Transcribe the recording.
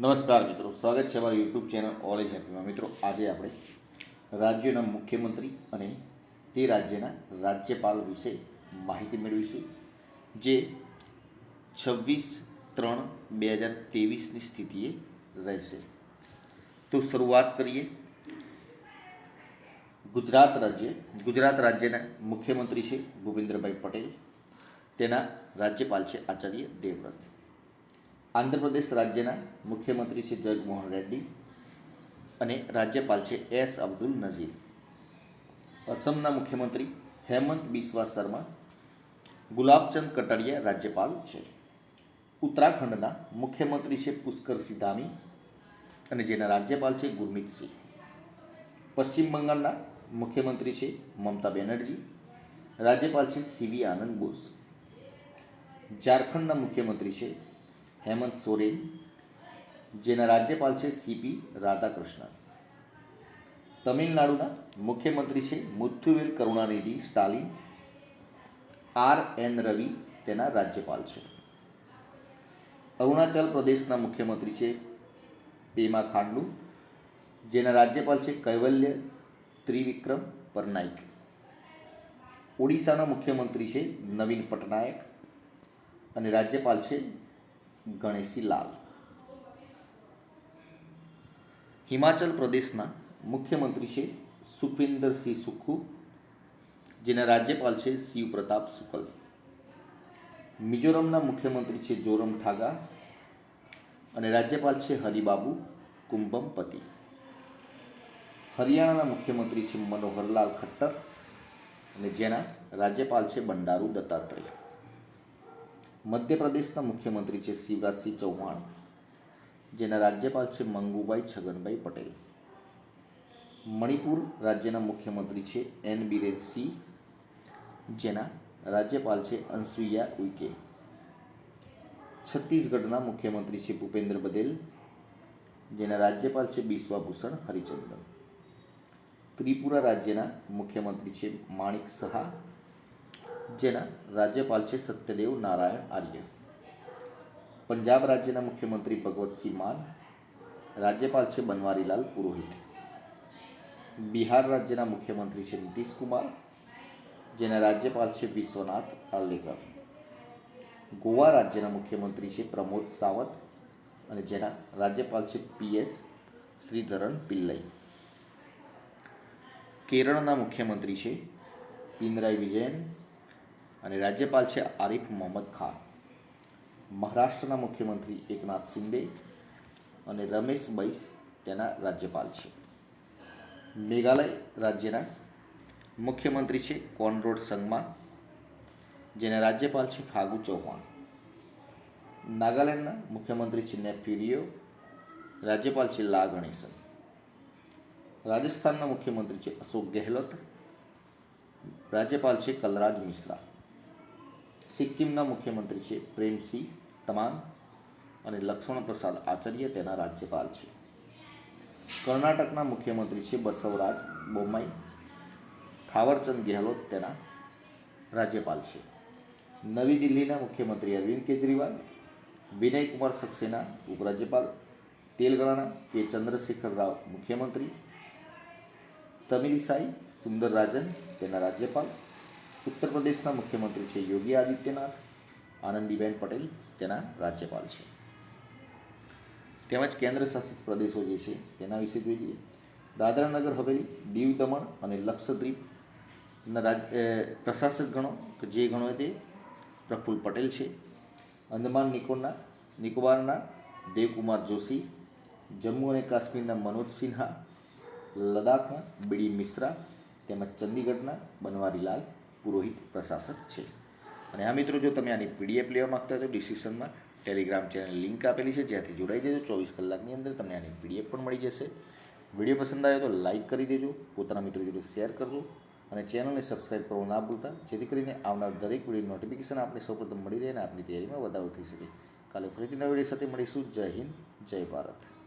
નમસ્કાર મિત્રો, સ્વાગત છે અમારી યુટ્યુબ ચેનલ ઓલ એજ હેપીમાં મિત્રો, આજે આપણે રાજ્યના મુખ્યમંત્રી અને તે રાજ્યના રાજ્યપાલ વિશે માહિતી મેળવીશું, જે છવ્વીસ ત્રણ બે હજાર ત્રેવીસની સ્થિતિએ રહેશે. તો શરૂઆત કરીએ. ગુજરાત રાજ્ય, ગુજરાત રાજ્યના મુખ્યમંત્રી છે ભૂપેન્દ્રભાઈ પટેલ, તેના રાજ્યપાલ છે આચાર્ય દેવવ્રત. આંધ્રપ્રદેશ રાજ્યના મુખ્યમંત્રી છે જગમોહન રેડ્ડી અને રાજ્યપાલ છે એસ અબ્દુલ નઝીર. અસમના મુખ્યમંત્રી હેમંત બિસ્વા શર્મા, ગુલાબચંદ કટારિયા રાજ્યપાલ છે. ઉત્તરાખંડના મુખ્યમંત્રી છે પુષ્કરસિંહ ધામી અને જેના રાજ્યપાલ છે ગુરમીતસિંહ પશ્ચિમ બંગાળના મુખ્યમંત્રી છે મમતા બેનર્જી, રાજ્યપાલ છે સીવી આનંદ બોઝ. ઝારખંડના મુખ્યમંત્રી છે હેમંત સોરેન, જેના રાજ્યપાલ છે સીપી રાધાકૃષ્ણન. તમિલનાડુના મુખ્યમંત્રી છે મુથુવેલ કરુણાનિધિ સ્ટાલિન. આર એન રવિ તેના રાજ્યપાલ છે. અરુણાચલ પ્રદેશના મુખ્યમંત્રી છે પેમા ખાંડુ, જેના રાજ્યપાલ છે કૈવલ્ય ત્રિવિક્રમ પરનાઇક. ઓડિશાના મુખ્યમંત્રી છે નવીન પટનાયક અને રાજ્યપાલ છે ગણેશી લાલ. હિમાચલ પ્રદેશના મુખ્યમંત્રી છે સુખવિન્દરસિંહ સુખુ જેના રાજ્યપાલ છે શિવ પ્રતાપ શુકલ મિઝોરમના મુખ્યમંત્રી છે જોરમ ઠાગા અને રાજ્યપાલ છે હરિબાબુ કુંભમપતિ. હરિયાણાના મુખ્યમંત્રી છે મનોહરલાલ ખટ્ટર અને જેના રાજ્યપાલ છે બંડારુ દત્તાત્રેય. મધ્યપ્રદેશના મુખ્યમંત્રી છે શિવરાજસિંહ ચૌહાણ, જેના રાજ્યપાલ છે મંગુભાઈ છગનભાઈ પટેલ. મણિપુર રાજ્યના મુખ્યમંત્રી છે એન બિરેન સિંહ જેના રાજ્યપાલ છે અનસુઈયા ઉઇકે છત્તીસગઢના મુખ્યમંત્રી છે ભૂપેન્દ્ર બદેલ જેના રાજ્યપાલ છે બિસ્વાભૂષણ હરિચંદન. ત્રિપુરા રાજ્યના મુખ્યમંત્રી છે માણિક સહા જેના રાજ્યપાલ છે સત્યદેવ નારાયણ આર્ય. પંજાબ રાજ્યના મુખ્યમંત્રી ભગવતસિંહ માન, રાજ્યપાલ છે બનવારીલાલ પુરોહિત. બિહાર રાજ્યના મુખ્યમંત્રી છે નીતિશ કુમાર જેના રાજ્યપાલ છે વિશ્વનાથ આલ્લેકર ગોવા રાજ્યના મુખ્યમંત્રી છે પ્રમોદ સાવંત અને જેના રાજ્યપાલ છે પીએસ શ્રીધરન પિલ્લઈ. કેરળના મુખ્યમંત્રી છે પિનરાઈ વિજયન અને રાજ્યપાલ છે આરિફ મોહમ્મદ ખાન. મહારાષ્ટ્રના મુખ્યમંત્રી એકનાથ શિંદે અને રમેશ બૈસ તેના રાજ્યપાલ છે. મેઘાલય રાજ્યના મુખ્યમંત્રી છે કોનરોડ સંગમા, જેના રાજ્યપાલ છે ફાગુ ચૌહાણ. નાગાલેન્ડના મુખ્યમંત્રી છે નેફ્યુરિયો રાજ્યપાલ છે લા ગણેશન. રાજસ્થાનના મુખ્યમંત્રી છે અશોક ગેહલોત, રાજ્યપાલ છે કલરાજ મિશ્રા. સિક્કિમના મુખ્યમંત્રી છે પ્રેમસિંહ તમાંગ અને લક્ષ્મણ પ્રસાદ આચાર્ય તેના રાજ્યપાલ છે. કર્ણાટકના મુખ્યમંત્રી છે બસવરાજ બોમ્માઈ, થાવરચંદ ગેહલોત તેના રાજ્યપાલ છે. નવી દિલ્હીના મુખ્યમંત્રી અરવિંદ કેજરીવાલ વિનય કુમાર સક્સેના ઉપરાજ્યપાલ તેલંગાણા કે ચંદ્રશેખર રાવ મુખ્યમંત્રી, તમિલિસાઈ સુંદરરાજન તેના રાજ્યપાલ ઉત્તર પ્રદેશના મુખ્યમંત્રી છે યોગી આદિત્યનાથ, આનંદીબેન પટેલ તેના રાજ્યપાલ છે. તેમજ કેન્દ્ર શાસિત પ્રદેશો જે છે તેના વિશે જોઈ લઈએ. દાદરા નગર હવેલી, દીવ દમણ અને લક્ષદ્વીપના રાજ્ય પ્રશાસક ગણો કે જે ગણો તે પ્રફુલ્લ પટેલ છે. અંદમાન નિકોરના નિકોબારના દેવકુમાર જોશી, જમ્મુ અને કાશ્મીરના મનોજ સિન્હા, લદ્દાખના બીડી મિશ્રા તેમજ ચંદીગઢના બનવારીલાલ પુરોહિત પ્રશાસક છે. અને આ મિત્રો, જો તમે આની પીડીએફ લેવા માગતા હોય તો ડિસ્ક્રિપ્શનમાં ટેલિગ્રામ ચેનલ લિંક આપેલી છે. જ્યાંથી જોડાઈ જજો. ચોવીસ કલાકની અંદર તમને આની પીડીએફ પણ મળી જશે. વીડિયો પસંદ આવ્યો તો લાઇક કરી દેજો. પોતાના મિત્રો જોડે શેર કરજો. અને ચેનલને સબસ્ક્રાઈબ કરવું ના ભૂલતા, જેથી કરીને આવનાર દરેક વીડિયો નોટિફિકેશન આપણે સૌપ્રથમ મળી રહે અને આપણી તૈયારીમાં વધારો થઈ શકે. કાલે ફરીથી નવા વીડિયો સાથે મળીશું. જય હિન્દ, જય ભારત.